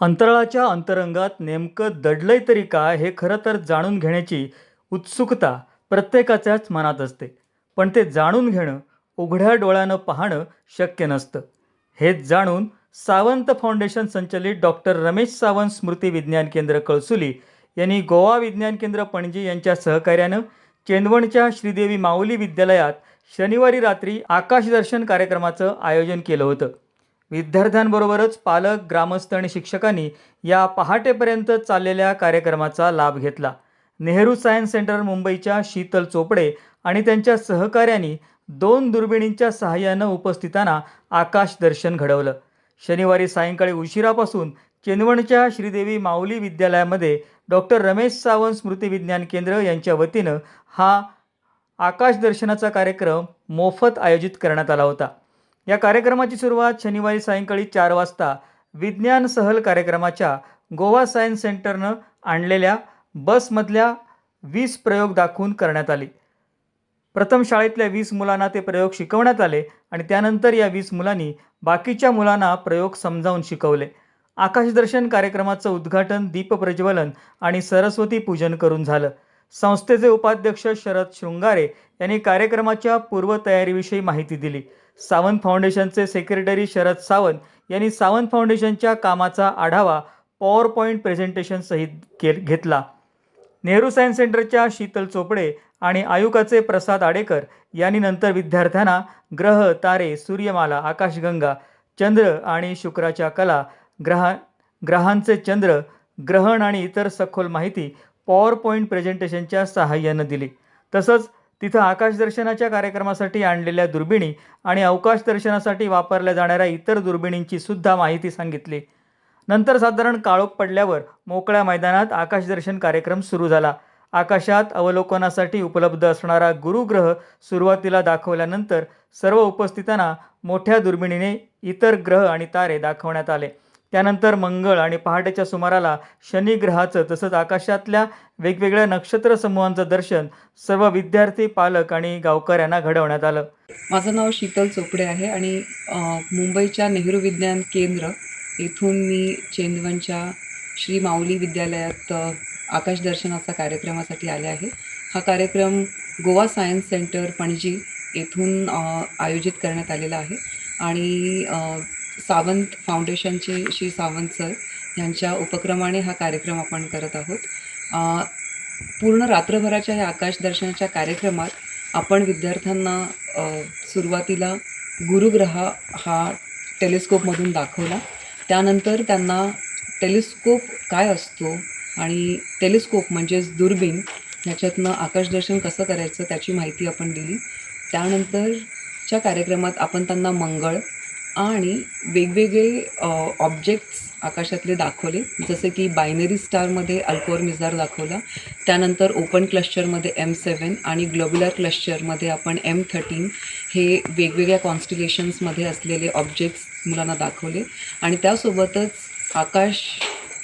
अंतराळाच्या अंतरंगात नेमकं दडलंय तरी काय हे खरं तर जाणून घेण्याची उत्सुकता प्रत्येकाच्याच मनात असते. पण ते जाणून घेणं उघड्या डोळ्यानं पाहणं शक्य नसतं. हेच जाणून सावंत फाउंडेशन संचलित डॉक्टर रमेश सावंत स्मृती विज्ञान केंद्र कळसुली यांनी गोवा विज्ञान केंद्र पणजी यांच्या सहकार्यानं चेंदवणच्या श्रीदेवी माऊली विद्यालयात शनिवारी रात्री आकाशदर्शन कार्यक्रमाचं आयोजन केलं होतं. विद्यार्थ्यांबरोबरच पालक ग्रामस्थ आणि शिक्षकांनी या पहाटेपर्यंत चाललेल्या कार्यक्रमाचा लाभ घेतला. नेहरू सायन्स सेंटर मुंबईच्या शीतल चोपडे आणि त्यांच्या सहकाऱ्यांनी दोन दुर्बिणींच्या सहाय्यानं उपस्थितांना आकाश दर्शन घडवलं. शनिवारी सायंकाळी उशिरापासून चेंदवणच्या श्रीदेवी माऊली विद्यालयामध्ये डॉक्टर रमेश सावंत स्मृती विज्ञान केंद्र यांच्या वतीनं हा आकाश दर्शनाचा कार्यक्रम मोफत आयोजित करण्यात आला होता. या कार्यक्रमाची सुरुवात शनिवारी सायंकाळी चार वाजता विज्ञान सहल कार्यक्रमाच्या गोवा सायन्स सेंटरनं आणलेल्या बसमधल्या वीस प्रयोग दाखवून करण्यात आली. प्रथम शाळेतल्या वीस मुलांना ते प्रयोग शिकवण्यात आले आणि त्यानंतर या वीस मुलांनी बाकीच्या मुलांना प्रयोग समजावून शिकवले. आकाशदर्शन कार्यक्रमाचं उद्घाटन दीपप्रज्वलन आणि सरस्वती पूजन करून झालं. संस्थेचे उपाध्यक्ष शरद शृंगारे यांनी कार्यक्रमाच्या पूर्वतयारीविषयी माहिती दिली. सावंत फाउंडेशनचे सेक्रेटरी शरद सावंत यांनी सावंत फाउंडेशनच्या कामाचा आढावा पॉवर पॉईंट प्रेझेंटेशन सहित के घेतला. नेहरू सायन्स सेंटरच्या शीतल चोपडे आणि आयुकाचे प्रसाद आडेकर यांनी नंतर विद्यार्थ्यांना ग्रह तारे सूर्यमाला आकाशगंगा चंद्र आणि शुक्राच्या कला ग्रहा ग्रहांचे चंद्र ग्रहण आणि इतर सखोल माहिती पॉवर पॉईंट प्रेझेंटेशनच्या सहाय्यानं दिली. तसंच तिथं आकाशदर्शनाच्या कार्यक्रमासाठी आणलेल्या दुर्बिणी आणि अवकाश दर्शनासाठी वापरल्या जाणाऱ्या इतर दुर्बिणींची सुद्धा माहिती सांगितली. नंतर साधारण काळोख पडल्यावर मोकळ्या मैदानात आकाशदर्शन कार्यक्रम सुरू झाला. आकाशात अवलोकनासाठी उपलब्ध असणारा गुरुग्रह सुरुवातीला दाखवल्यानंतर सर्व उपस्थितांना मोठ्या दुर्बिणीने इतर ग्रह आणि तारे दाखवण्यात आले. त्यानंतर मंगळ आणि पहाटेच्या सुमाराला शनिग्रहाचं तसंच आकाशातल्या वेगवेगळ्या नक्षत्र समूहांचं दर्शन सर्व विद्यार्थी पालक आणि गावकऱ्यांना घडवण्यात आलं. माझं नाव शीतल चोपडे आहे आणि मुंबईच्या नेहरू विज्ञान केंद्र येथून मी चेंदवनच्या श्री माऊली विद्यालयात आकाश दर्शनाचा कार्यक्रमासाठी आले आहे. हा कार्यक्रम गोवा सायन्स सेंटर पणजी येथून आयोजित करण्यात आलेला आहे आणि सावंत फाउंडेशनचे श्री सावंत सर यांच्या उपक्रमाने हा कार्यक्रम आपण करत आहोत. पूर्ण रात्रभराच्या या आकाश दर्शनाच्या कार्यक्रमात आपण विद्यार्थ्यांना सुरुवातीला गुरुग्रह हा टेलिस्कोपमधून दाखवला. त्यानंतर त्यांना टेलिस्कोप काय असतो आणि टेलिस्कोप म्हणजेच दुर्बीण ह्याच्यातनं आकाशदर्शन कसं करायचं त्याची माहिती आपण दिली. त्यानंतरच्या कार्यक्रमात आपण त्यांना मंगळ आणि वेगवेगळे ऑब्जेक्ट्स आकाशातले दाखवले. जसे की बायनरी स्टारमध्ये अल्कोर मिझार दाखवला. त्यानंतर ओपन क्लस्टरमध्ये एम सेवन आणि ग्लोब्युलर क्लस्टरमध्ये आपण एम थर्टीन हे वेगवेगळ्या कॉन्स्टिलेशन्समध्ये असलेले ऑब्जेक्ट्स मुलांना दाखवले. आणि त्यासोबतच आकाश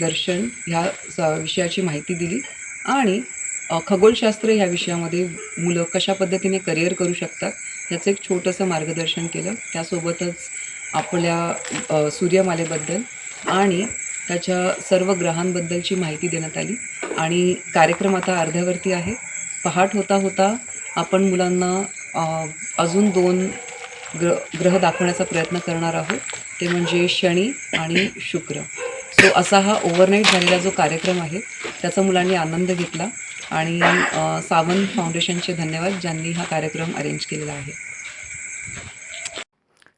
दर्शन ह्या स विषयाची माहिती दिली. आणि खगोलशास्त्र ह्या विषयामध्ये मुलं कशा पद्धतीने करिअर करू शकतात ह्याचं एक छोटंसं मार्गदर्शन केलं. त्यासोबतच आपल्या सूर्यमालेबद्दल आणि त्याच्या सर्व ग्रहांबद्दलची माहिती देण्यात आली. आणि कार्यक्रम आता अर्ध्यावरती आहे. पहाट होता होता आपण मुलांना अजून दोन ग्र ग्रह दाखवण्याचा प्रयत्न करणार आहोत. ते म्हणजे शनी आणि शुक्र. सो असा हा ओव्हरनाईट झालेला जो कार्यक्रम आहे त्याचा मुलांनी आनंद घेतला. आणि सावंत फाउंडेशनचे धन्यवाद ज्यांनी हा कार्यक्रम अरेंज केलेला आहे.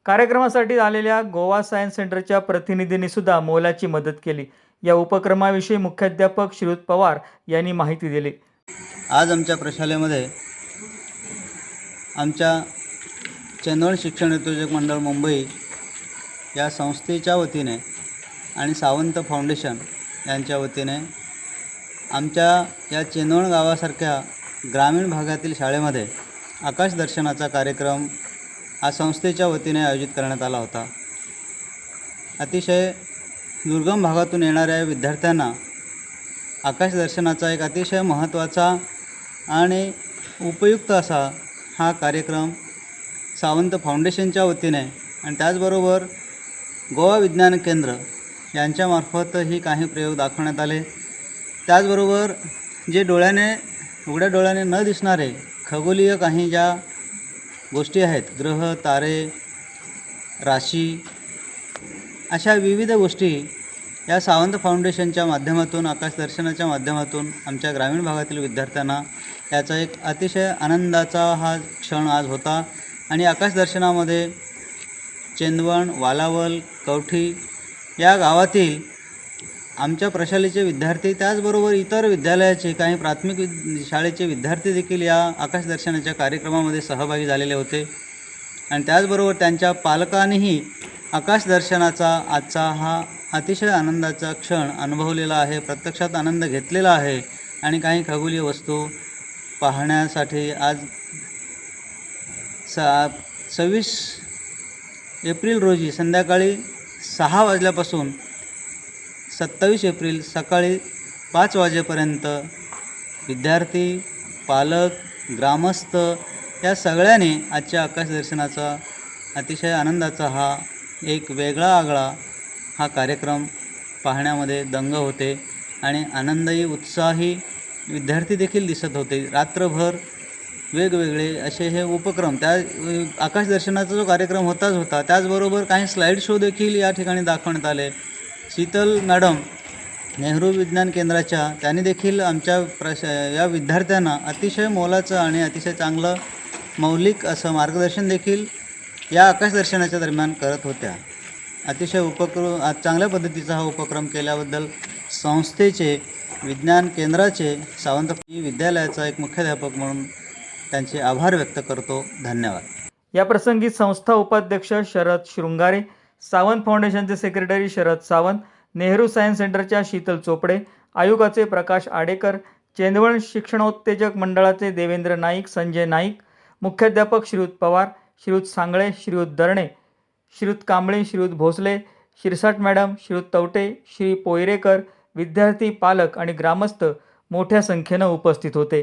कार्यक्रमासाठी आलेल्या गोवा सायन्स सेंटरच्या प्रतिनिधींनी सुद्धा मोलाची मदत केली. या उपक्रमाविषयी मुख्याध्यापक श्रीयुत पवार यांनी माहिती दिली. आज आमच्या प्रशालेमध्ये आमच्या चंदवड शिक्षण उद्योजक मंडळ मुंबई या संस्थेच्या वतीने आणि सावंत फाउंडेशन यांच्या वतीने आमच्या या चेनोळ गावासारख्या ग्रामीण भागातील शाळेमध्ये आकाश दर्शनाचा कार्यक्रम हा संस्थेच्या वतीने आयोजित करण्यात आला होता. अतिशय दुर्गम भागातून येणाऱ्या विद्यार्थ्यांना आकाश दर्शनाचा एक अतिशय महत्त्वाचा आणि उपयुक्त असा हा कार्यक्रम सावंत फाउंडेशनच्या वतीने आणि त्याचबरोबर गोवा विज्ञान केंद्र यांच्यामार्फतही काही प्रयोग दाखवण्यात आले. त्याचबरोबर जे डोळ्याने उघड्या डोळ्याने न दिसणारे खगोलीय काही ज्या गोष्टी आहेत. ग्रह तारे राशी अशा विविध गोष्टी या सावंत फाउंडेशनच्या माध्यमातून आकाशदर्शनाच्या माध्यमातून आमच्या ग्रामीण भागातील विद्यार्थ्यांना याचा एक अतिशय आनंदाचा हा क्षण आज होता. आणि आकाशदर्शनामध्ये चेंदवण वालावल कवठी या गावातील आमच्या प्रशालेचे विद्यार्थी त्याचबरोबर इतर विद्यालयाचे काही प्राथमिक विद शाळेचे विद्यार्थी देखील या आकाशदर्शनाच्या कार्यक्रमामध्ये सहभागी झालेले होते. आणि त्याचबरोबर त्यांच्या पालकांनीही आकाशदर्शनाचा आजचा हा अतिशय आनंदाचा क्षण अनुभवलेला आहे प्रत्यक्षात आनंद घेतलेला आहे. आणि काही खगोलीय वस्तू पाहण्यासाठी आज सा सव्वीस एप्रिल रोजी संध्याकाळी सहा वाजल्यापासून सत्तावीस एप्रिल सकाळी पाच वाजेपर्यंत विद्यार्थी पालक ग्रामस्थ या सगळ्यांनी आजच्या आकाशदर्शनाचा अतिशय आनंदाचा हा एक वेगळा आगळा हा कार्यक्रम पाहण्यामध्ये दंग होते आणि आनंदही उत्साही विद्यार्थी देखील दिसत होते. रात्रभर वेगवेगळे असे हे उपक्रम त्या आकाशदर्शनाचा जो कार्यक्रम होताच होता त्याचबरोबर काही स्लाईड शो देखील या ठिकाणी दाखवण्यात आले. शीतल मॅडम नेहरू विज्ञान केंद्राच्या त्यांनी देखील आमच्या प्रश या विद्यार्थ्यांना अतिशय मोलाचं आणि अतिशय चांगलं मौलिक असं मार्गदर्शन देखील या आकाशदर्शनाच्या दरम्यान करत होत्या. अतिशय उपक्रम चांगल्या पद्धतीचा हा उपक्रम केल्याबद्दल संस्थेचे विज्ञान केंद्राचे सावंत विद्यालयाचा एक मुख्याध्यापक म्हणून त्यांचे आभार व्यक्त करतो. धन्यवाद. या प्रसंगी संस्था उपाध्यक्ष शरद शृंगारे सावंत फाउंडेशनचे सेक्रेटरी शरद सावंत नेहरू सायन्स सेंटरच्या शीतल चोपडे आयोगाचे प्रकाश आडेकर चेंदवण शिक्षणोत्तेजक मंडळाचे देवेंद्र नाईक संजय नाईक मुख्याध्यापक श्रीयुत पवार श्रीयुत सांगळे श्रीयुत दरणे श्रीयुत कांबळे श्रीयुत भोसले शिरसाट मॅडम श्रीयुत तवटे श्री पोयरेकर विद्यार्थी पालक आणि ग्रामस्थ मोठ्या संख्येनं उपस्थित होते.